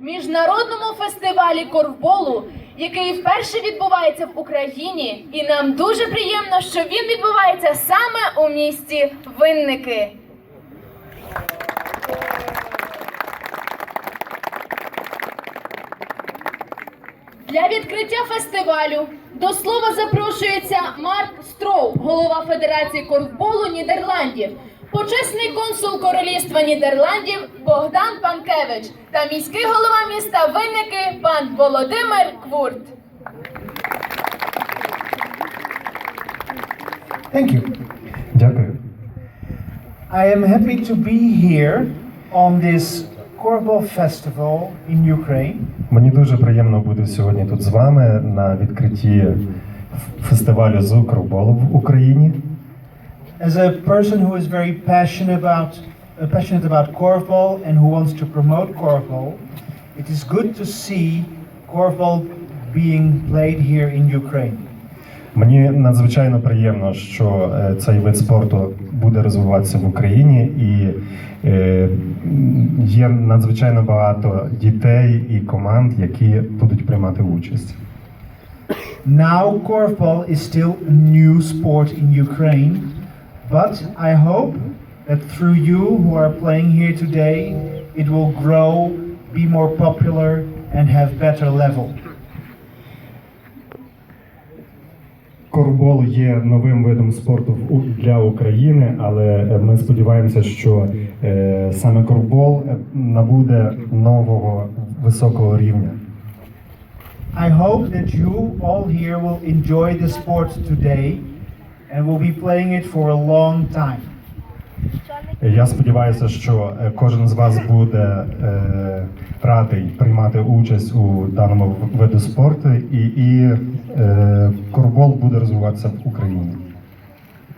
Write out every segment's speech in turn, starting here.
Міжнародному фестивалі корфболу, який вперше відбувається в Україні, і нам дуже приємно, що він відбувається саме у місті Винники. Для відкриття фестивалю до слова запрошується Марк Строу, голова Федерації корфболу Нідерландів, почесний консул Королівства Нідерландів Богдан Панкевич та міський голова міста Винники пан Володимир Квурт. Thank you. Дякую. I am happy to be here on this Korfball Festival in Ukraine. Мені дуже приємно бути сьогодні тут з вами на відкритті фестивалю з укрболу в Україні. As a person who is very passionate about uh, passionate about korfball and who wants to promote korfball, it is good to see korfball being played here in Ukraine. Мені надзвичайно приємно, що е, цей вид спорту буде розвиватися в Україні, і е, м, є надзвичайно багато дітей і команд, які будуть приймати участь. Now korfball is still a new sport in Ukraine, but I hope that through you who are playing here today, it will grow, be more popular, and have better level. Корфбол є новим видом спорту в- у- для України, але е, ми сподіваємося, що е, саме корфбол е, набуде нового високого рівня. I hope that you all here will enjoy the sport today and will be playing it for a long time. Я сподіваюся, що е, кожен з вас буде е, радий приймати участь у даному виду спорту, і, і е, корфбол буде розвиватися в Україні.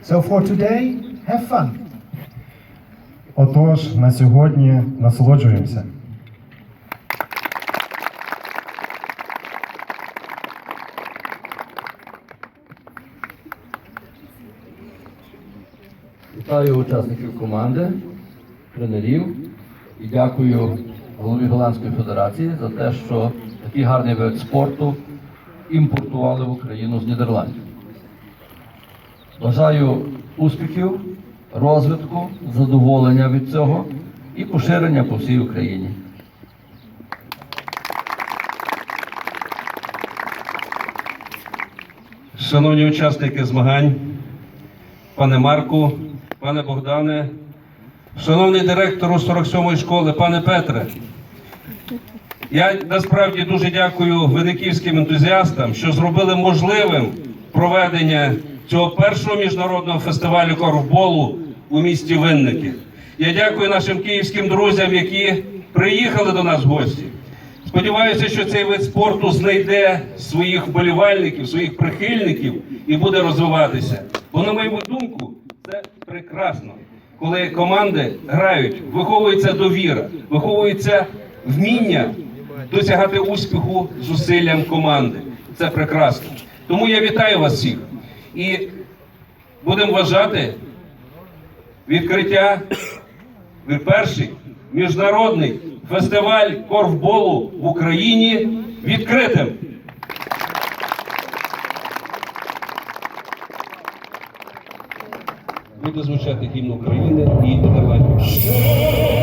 So for today, have fun. Отож, на сьогодні насолоджуємося. Вітаю учасників команди, тренерів і дякую голові Голландської Федерації за те, що такий гарний вид спорту імпортували в Україну з Нідерландів. Бажаю успіхів, розвитку, задоволення від цього і поширення по всій Україні. Шановні учасники змагань, пане Марку, пане Богдане, шановний директору 47-ї школи, пане Петре. Я насправді дуже дякую виниківським ентузіастам, що зробили можливим проведення цього першого міжнародного фестивалю корфболу у місті Винники. Я дякую нашим київським друзям, які приїхали до нас в гості. Сподіваюся, що цей вид спорту знайде своїх вболівальників, своїх прихильників і буде розвиватися. Бо, на мою думку, це прекрасно, коли команди грають, виховується довіра, виховується вміння досягати успіху зусиллям команди. Це прекрасно. Тому я вітаю вас всіх і будемо вважати відкриття перший міжнародний фестиваль корфболу в Україні відкритим. Буде звучати гімн України і Нідерландів.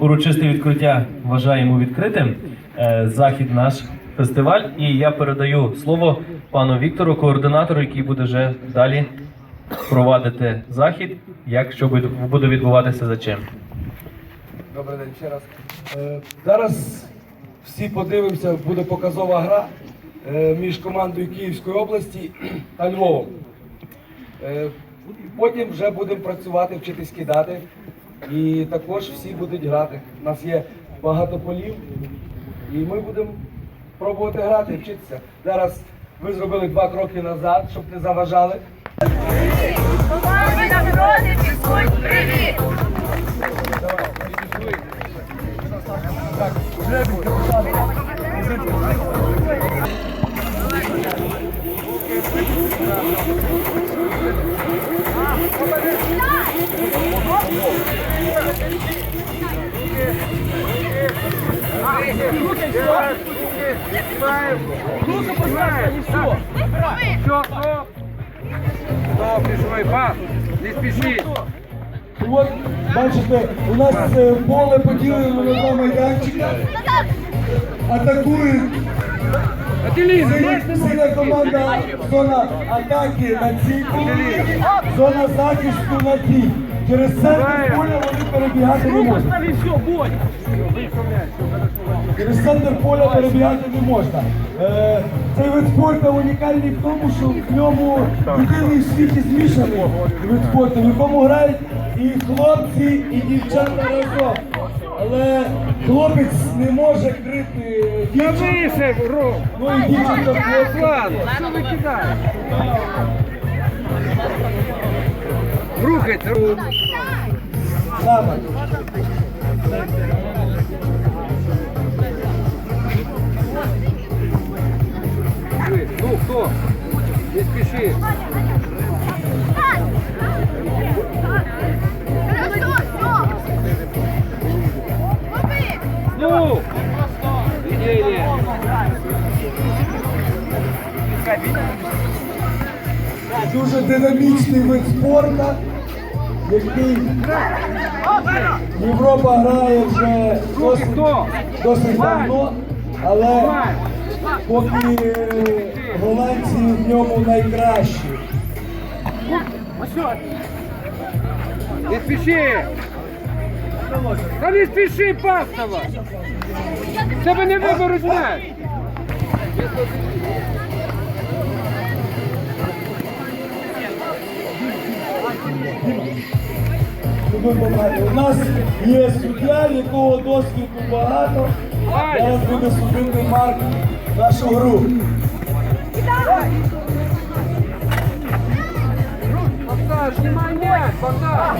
Урочисте відкриття вважаємо відкритим. Е, захід наш фестиваль. І я передаю слово пану Віктору, координатору, який буде вже далі провадити захід, як що буде- відбуватися за чим. Добрий день ще раз. Е, Зараз всі подивимося, буде показова гра е, між командою Київської області та Львовом. Потім вже будемо працювати, вчитись кидати. І також всі будуть грати. У нас є багато полів, і ми будемо пробувати грати, вчитися. Зараз ви зробили два кроки назад, щоб не заважали. От, бачите, у нас е, поле поділено на два майданчика. Атакують. Синя команда зона атаки на цій зона захисту на тій. Через центр поля вони перебігати не можуть. Через центр поля перебігати не можна. Е, цей вид спорту унікальний в тому, що в ньому єдиний в світі змішаний вид спорту, в якому грають і хлопці, і дівчата разом. Але хлопець не може крити дівчинку. Ну і дівчинка хлопця. Рухайте. Саме. Ну, кто? Не спеши. Ну! Видели? Дуже динамічний вид спорту, який Європа грає вже досить, досить давно, але поки е, голландці в ньому найкращі. Не спеши! Та не спіши, пастава! Тебе не виберуть У нас є суддя, якого досвіду багато. Зараз буде судити Марк нашу гру. Богдан, м'яч, Богдан!